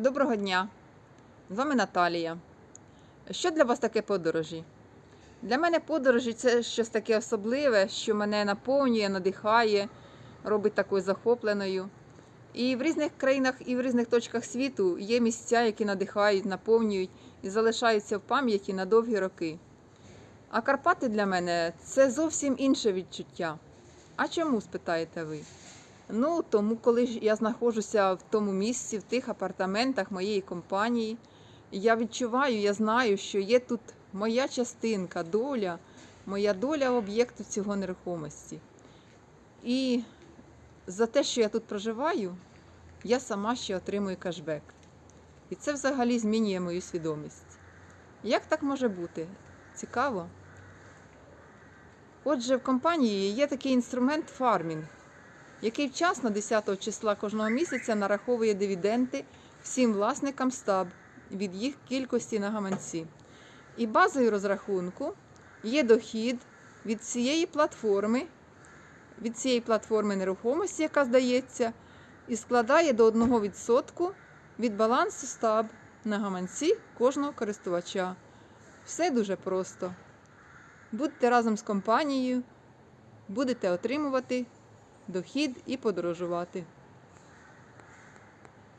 Доброго дня! З вами Наталія. Що для вас таке подорожі? Для мене подорожі це щось таке особливе, що мене наповнює, надихає, робить такою захопленою. І в різних країнах і в різних точках світу є місця, які надихають, наповнюють і залишаються в пам'яті на довгі роки. А Карпати для мене це зовсім інше відчуття. А чому, спитаєте ви? Ну, тому, коли я знаходжуся в тому місці, в тих апартаментах моєї компанії, я відчуваю, я знаю, що є тут моя частинка, доля, моя доля об'єкту цього нерухомості. І за те, що я тут проживаю, я сама ще отримую кешбек. І це взагалі змінює мою свідомість. Як так може бути? Цікаво. Отже, в компанії є такий інструмент фармінг який вчасно 10 числа кожного місяця нараховує дивіденди всім власникам стаб від їх кількості на гаманці. І базою розрахунку є дохід від цієї платформи, від цієї платформи нерухомості, яка здається, і складає до 1% від балансу стаб на гаманці кожного користувача. Все дуже просто. Будьте разом з компанією, будете отримувати дохід і подорожувати.